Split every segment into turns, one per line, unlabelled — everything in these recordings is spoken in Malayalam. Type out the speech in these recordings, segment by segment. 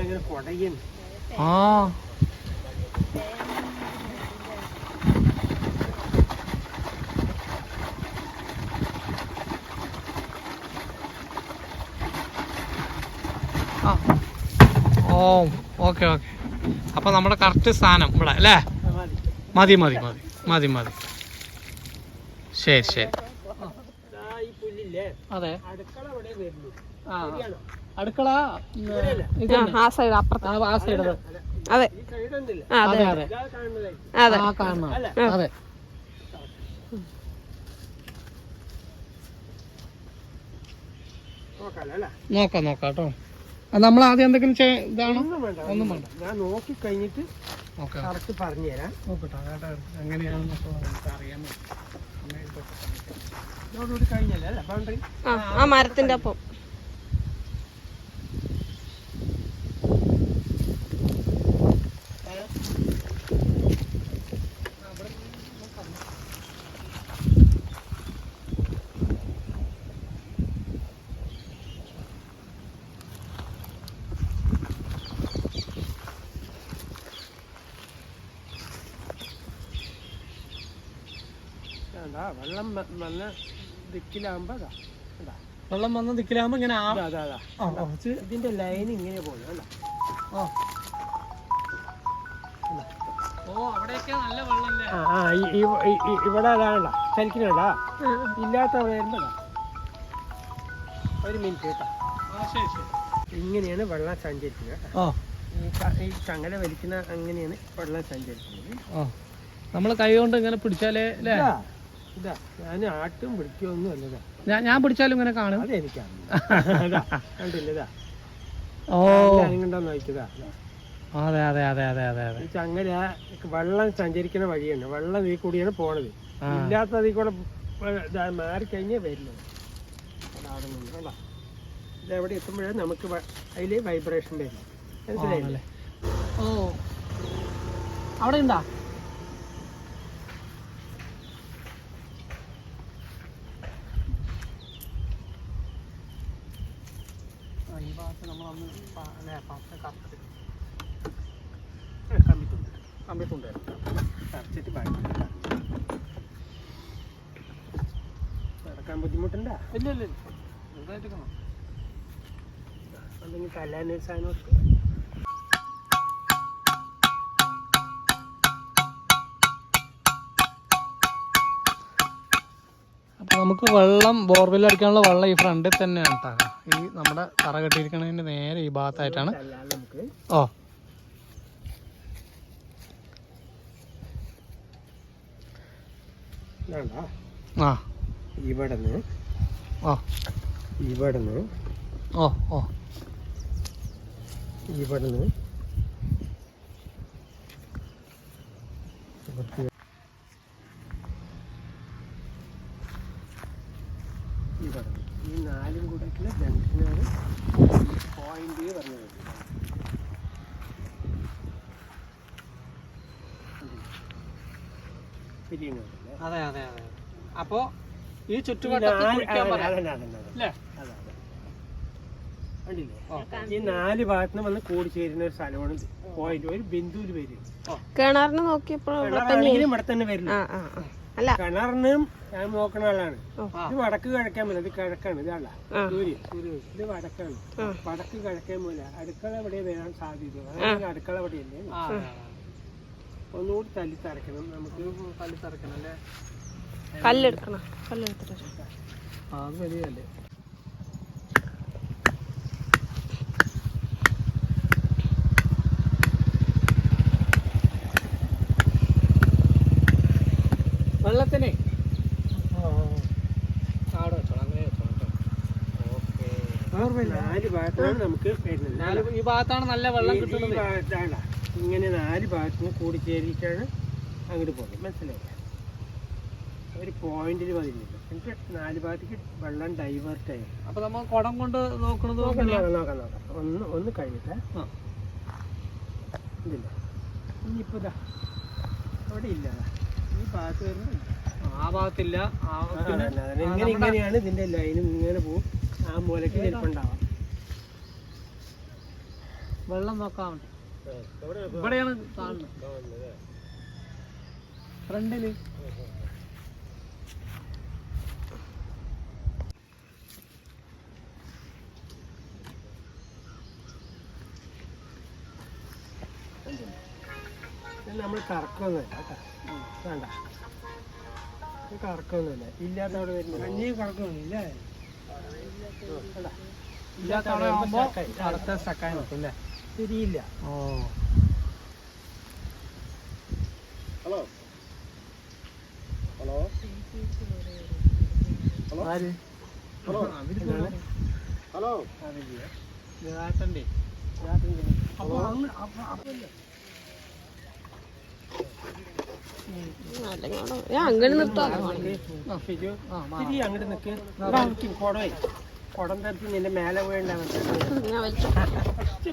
അങ്ങനെ
ആ. Oh okay okay. അപ്പൊ നമ്മുടെ കറക്റ്റ് സ്ഥാനം ഇവിടെ അല്ലേ?
മതി
മതി മതി മതി മതി. ശരി ശരി.
ദാ ഈ അവിടെ
അതെ.
അടുക്കള
അടുക്കള
ആ, സൈഡ് അപ്പുറത്ത്.
ആ സൈഡ്
അതെ. അതെ
അതെ. അതെ. ആ കാണണം. അതെ. നോക്കാം നോക്കാം കേട്ടോ. നമ്മൾ ആദ്യം എന്തെങ്കിലും ഇതാണോ?
ഒന്നും വേണ്ട ഞാൻ നോക്കി കഴിഞ്ഞിട്ട് കറക്റ്റ് പറഞ്ഞു തരാം.
നോക്കട്ടെ അതായത് എങ്ങനെയാണെന്നൊക്കെ അറിയാമോ അറിയാൻ
ഇതോടുകൂടി കഴിഞ്ഞല്ലേ? ബൗണ്ടറി?
ആ ആ മരത്തിന്റെ ഒപ്പം.
അതാ വെള്ളം വ- വന്ന ദിക്കിലാകുമ്പോ അതാ അതാ.
വെള്ളം വന്ന നിൽക്കലാകുമ്പോൾ ഇങ്ങനെ ആ
അതാ, അതാ ഇതിന്റെ ലൈൻ ഇങ്ങനെ പോകുന്നു അല്ല
നല്ല
ഇവിടെ അതാണല്ല ചലിക്കുന്നുണ്ടാ ഇല്ലാത്ത വരുമ്പോ. ഒരു മിനിറ്റ് കേട്ടോ. ഇങ്ങനെയാണ് വെള്ളം സഞ്ചരിക്കുന്നത്. ഈ ചങ്ങല വലിക്കുന്ന അങ്ങനെയാണ് വെള്ളം സഞ്ചരിക്കുന്നത്.
നമ്മൾ നമ്മൾ കൈ കൊണ്ട് ഇങ്ങനെ പിടിച്ചാലേ അല്ലേ
ഇതാ ഞാൻ ആട്ടും പിടിക്കൊന്നും അല്ലതാ
ഞാൻ ഞാൻ പിടിച്ചാലും ഇങ്ങനെ കാണും. ഓ. അതെ അതെ അതെ അതെ അതെ അതെ.
ചങ്ങല വെള്ളം സഞ്ചരിക്കുന്ന വഴിയാണ്. വെള്ളം ഈ കൂടിയാണ് പോണത്. ഇല്ലാത്ത അതിൽ കൂടെ മാറി കഴിഞ്ഞേ വരുന്നത് അതാ അവിടെ നിന്ന് ഇതെവിടെ എത്തുമ്പോഴേ നമുക്ക് അതിൽ വൈബ്രേഷൻ വരും. മനസ്സിലായില്ലേ?
ഓ. അവിടെ ഉണ്ടാ ഈ ഭാഗത്ത് നമ്മൾ അന്ന് പ- അല്ലേ, പത്ത് കറുത്തിട്ട്
കമ്പിട്ടുണ്ട്
കമ്പിട്ടുണ്ടായിരുന്നു
നടക്കാൻ ബുദ്ധിമുട്ടുണ്ടാ?
ഇല്ല ഇല്ല കാണാം
അല്ലെങ്കിൽ കല്ലാനൊരു സാധനം
നമുക്ക് വെള്ളം ബോർവെൽ അടിക്കാനുള്ള വെള്ളം ഈ ഫ്രണ്ടിൽ തന്നെയാണ് കേട്ടോ ഈ നമ്മുടെ തറ കെട്ടിയിരിക്കുന്നതിന്റെ നേരെ ഈ ഭാഗത്തായിട്ടാണ്. ഓ. ആ.
ഇവിടെ നിന്ന്
ഓ ഓ ഓ.
ഇവിടെ നിന്ന് ഇവിടെ ഈ നാലും കൂടെ ജംഗ്ഷനാണ് പോയിന്റ് പറഞ്ഞത് പിരിയുന്നതല്ലേ
അതെ അതെ അതെ. അപ്പോൾ ഈ
ഈ
ചുറ്റുവട്ടത്ത്
നാല്-
കുളിക്കാൻ പറയാം.
ഈ നാല് ഭാഗത്തുനിന്ന് വന്ന് കൂടിച്ചേരുന്ന ഒരു സ്ഥലമാണ് പോയിന്റ്. ഒരു ബിന്ദുവിൽ വരും
കിണറിന് നോക്കിയപ്പോൾ ഇവിടെ തന്നെ
വരില്ല? കിണറിനും ഞാൻ നോക്കുന്ന ആളാണ്. ഇത് വടക്ക് കിഴക്കാൻ പോലെ ഇത് കിഴക്കാണ് ഇതാളാ
സൂര്യൻ
സൂര്യ സൂര്യ. ഇത് വടക്കാണ്. വടക്ക് കിഴക്കാൻ പോലെ. അടുക്കള എവിടെ വരാൻ സാധ്യത? അടുക്കള എവിടെയല്ലേ? ഒന്നുകൂടി തല്ലി തറക്കണം നമുക്ക്
കല്ല് തറക്കണം അല്ലേ?
കല്ലെടുക്കണം. കല്ലെടുത്തിട്ട്.
ആ അത് വലിയല്ലേ വെള്ളത്തിനെ അവിടെ വെച്ചോളാം അങ്ങനെ വെച്ചോളാം ഓക്കെ
നാല് ഭാഗത്താണ് നമുക്ക് വരുന്നത്.
നാല് ഈ ഭാഗത്താണ് നല്ല വെള്ളം
ഈ
കിട്ടുന്നത്.
ഭാഗത്താണ്. ഇങ്ങനെ നാല് ഭാഗത്തുനിന്ന് കൂടിച്ചേരിയിട്ടാണ് അങ്ങോട്ട് പോകുന്നത്. മനസ്സിലായില്ല ഒരു പോയിന്റിൽ പതിഞ്ഞില്ല. എനിക്ക് നാല് ഭാഗത്തേക്ക് വെള്ളം ഡൈവേർട്ട് ആയി.
അപ്പൊ നമ്മൾ കുടം കൊണ്ട് നോക്കണത്
നോക്കാം നോക്കാം നോക്കാം ഒന്ന് ഒന്ന് കഴിഞ്ഞിട്ട്. ഇതില്ല ഇനിയിപ്പോ ഇതാ. അവിടെ ഇല്ല. ഈ ഭാഗത്ത് വരുന്നില്ല
ആ ഭാഗത്തില്ല.
ഇങ്ങനെയാണ് ഇതിന്റെ ലൈനും ഇങ്ങനെ പോകും. ആ മൂലക്ക് ചെരുപ്പുണ്ടാവാം
വെള്ളം നോക്കാം
ആ, ഇവിടെ
ഇവിടെയാണ് കാണുന്നത്. ഫ്രണ്ടിൽ.
നമ്മൾ കറക്കൊന്നുമില്ല കേട്ടോ. വേണ്ട. കറക്കൊന്നുമില്ല ഇല്ലാത്ത അവിടെ വരുന്നത്. അഞ്ഞി കറക്കൊന്നുമില്ല
ഇല്ലാത്ത അവിടെ ആവുമ്പോ അടുത്ത സ്റ്റക്കായി നിൽക്കും അല്ലേ?
തിരിയില്ല
ഓ.
ഹലോ. ഹലോ.
ആര്?
ഹലോ.
ഹലോ.
ഹലോ.
ചേട്ടന്റെ
അപ്പൊ
അല്ലെങ്കിൽ അപ്പോൾ ഞാൻ അങ്ങനെ നിർത്താം
കുടവേ കുടം നിന്റെ മേലെ ഫസ്റ്റ്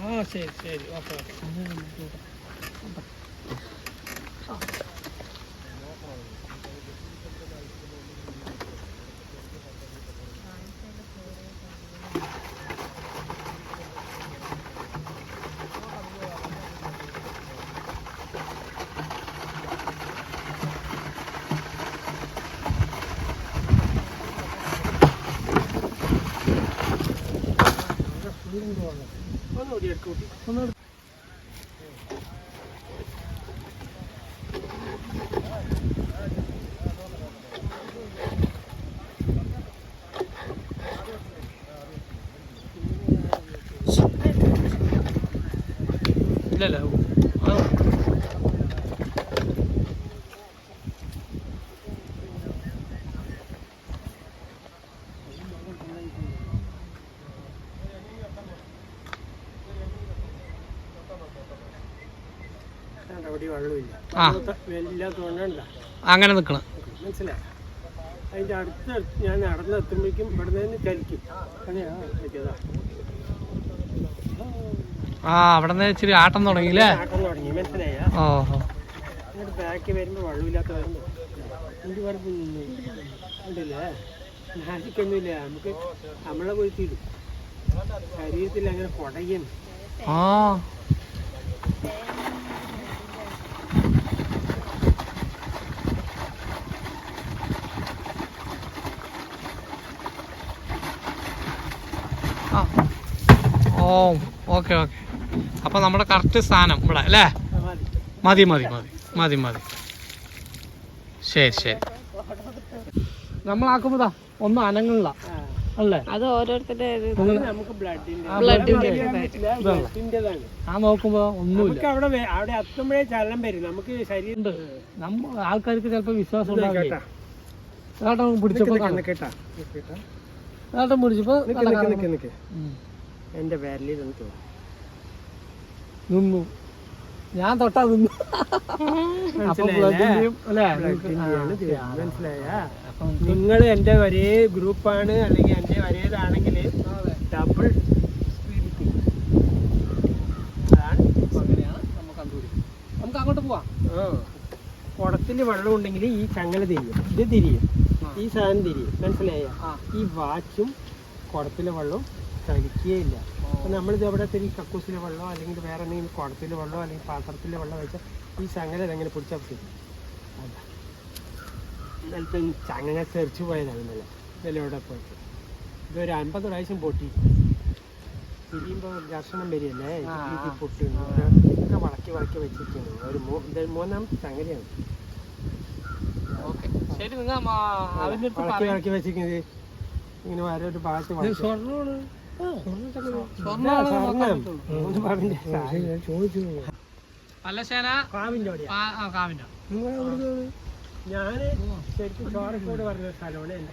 ആ ശരി ശരി. ഓക്കെ.
ഒന്ന് ഓടി എടുക്കൂട്ടി
ഒന്ന് ഇല്ലല്ല ആ
അവിടെ വെള്ളമില്ല
ആ. അങ്ങനെ നിൽക്കണം
മനസ്സിലായി? അടുത്ത് ഞാൻ നടന്നെത്തുമ്പോഴേക്കും ഇവിടെ നിന്ന് ചലിക്കും. അങ്ങനെയാ
ആ അവിടെ നിന്ന് ഇച്ചിരി ആട്ടം തുടങ്ങിയില്ലേ?
ആട്ടം തുടങ്ങി. മനസ്സിലായ?
ഓ
എന്നിട്ട് ബാക്കി വരുമ്പോൾ വെള്ളമില്ലാത്ത വരുമ്പോൾ എന്ത് കുഴപ്പമൊന്നും ഉണ്ടല്ലേ? നാശിക്കൊന്നുമില്ല. നമുക്ക് നമ്മളെ പോയി തീരും. ശരീരത്തിൽ അങ്ങനെ കുടയും
ആ. ആ. Oh okay okay. അപ്പൊ നമ്മുടെ കറക്റ്റ് സ്ഥാനം ഇവിടെ അല്ലേ? മതി മതി മതി മതി മതി. ശരി ശരി. നമ്മളാക്കുമ്പോതാ ഒന്നും അനങ്ങളില്ല അല്ലേ?
അത് ഓരോരുത്തരുടെ
ആ നോക്കുമ്പോ ഒന്നുമില്ല.
നമുക്ക് അവിടെ അവിടെ എത്തുമ്പോഴേ ചലനം വരും. നമുക്ക് ശരീരം
ഉണ്ട്. നമ്മ ആൾക്കാർക്ക് ചിലപ്പോ വിശ്വാസം
കേട്ടാ
ഉണ്ടാവില്ല? ഏട്ടൻ പിടിച്ചപ്പോ.
കേട്ടാ.
ഏട്ടൻ പിടിച്ചപ്പോ.
എന്റെ വിരലിൽ
നിന്നു. ഞാൻ തൊട്ടാ നിന്നു.
നിങ്ങൾ എന്റെ ഒരേ ഗ്രൂപ്പാണ് അല്ലെങ്കിൽ എന്റെ ഒരേതാണെങ്കിൽ ഡബിൾ
നമുക്ക് അങ്ങോട്ട് പോവാം.
കുടത്തിൽ വെള്ളം ഉണ്ടെങ്കിൽ ഈ ചങ്ങല തിരിയും. ഇത് തിരിയും. ഈ സാധനം തിരി. മനസ്സിലായ. ഈ വാച്ചും കുടത്തിലെ വെള്ളവും ചലിക്കുകയില്ല. അപ്പം നമ്മളിത് എവിടെ തിരി? കക്കൂസിലെ വെള്ളമോ അല്ലെങ്കിൽ വേറെ എന്തെങ്കിലും കുടത്തിലെ വെള്ളമോ അല്ലെങ്കിൽ പാത്രത്തിലെ വെള്ളം വെച്ചാൽ ഈ ചങ്ങല ഇതെങ്ങനെ പിടിച്ചാൽ പറ്റും അതെ. ഇന്നലത്തെ ചങ്ങല തെറിച്ചു പോയതാണ് ഇന്നലെ. ഇന്നലെ ഇവിടെ പോയിട്ട്? ഇതൊരു അൻപത് പ്രാവശ്യം പൊട്ടി. തിരിയുമ്പോൾ ഘർഷണം വരികയല്ലേ. പൊട്ടി. ഇതൊക്കെ വളക്കി വളക്കി വെച്ചിരിക്കുന്നു. ഒരു മൂന്നാമത്തെ ചങ്ങലയാണ്.
ശരി നിങ്ങൾ അടുത്ത്
വെച്ചിരിക്കുന്നത്. ഇങ്ങനെ ഭാഗത്ത്. സ്വർണമാണ്. അവിടെയാ.
ആ ആ,
നിങ്ങൾ എവിടുന്നാണ്? ഞാൻ ശരിക്കും ചോരക്കോട് പറഞ്ഞ സ്ഥലമാണ് എന്റെ